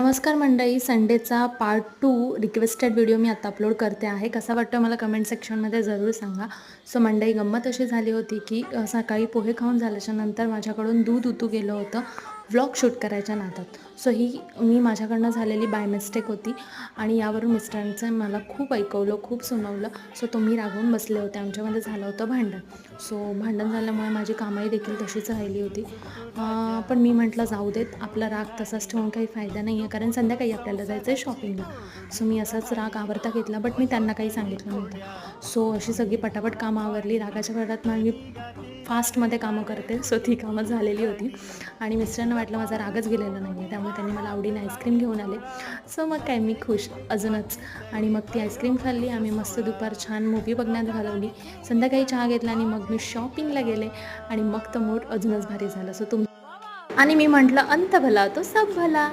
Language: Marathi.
नमस्कार मंडळी संडेचा पार्ट टू रिक्वेस्टेड व्हिडिओ मी आता अपलोड करते आहे. कसा वाटतो मला कमेंट सेक्शनमध्ये जरूर सांगा. सो मंडळी गंमत अशी झाली होती की सकाळी पोहे खाऊन झाल्याच्यानंतर माझ्याकडून दूध उतू गेलं होतं. व्लॉग शूट करायच्या नादात. सो ही मी माझ्याकडनं झालेली बाय मिस्टेक होती आणि यावरून मिस्टरांचं मला खूप ऐकवलं खूप सुनावलं. सो तो मी रागवून बसले होते आमच्यामध्ये झालं होतं भांडण. सो भांडण झाल्यामुळे माझी कामही देखील तशीच राहिली होती. पण मी म्हटलं जाऊ देत आपला राग तसाच ठेवून काही फायदा नाही आहे कारण संध्याकाळी आपल्याला जायचं आहे शॉपिंगला सो मी असाच राग आवरता घेतला बट मी त्यांना काही सांगितलं नव्हतं. सो अशी सगळी पटापट कामं आवरली. रागाच्या भरात मग मी फास्टमध्ये कामं करते सो ती कामं झालेली होती. आणि मिस्टरांना वाटलं माझा रागच गेलेला नाही आहे त्यामुळे त्यांनी मला आवडीने आईस्क्रीम घेऊन आले. सो मग काय मी खुश अजूनच. आणि मग ती आईस्क्रीम खाल्ली आम्ही मस्त दुपार छान मूवी बघण्यात घालवली. संध्याकाळी चहा घेतला आणि मग मी शॉपिंगला गेले. आणि मग तो मूड अजूनच भारी झाला. सो तुम आणि मी म्हटलं अंत भला तो सब भला.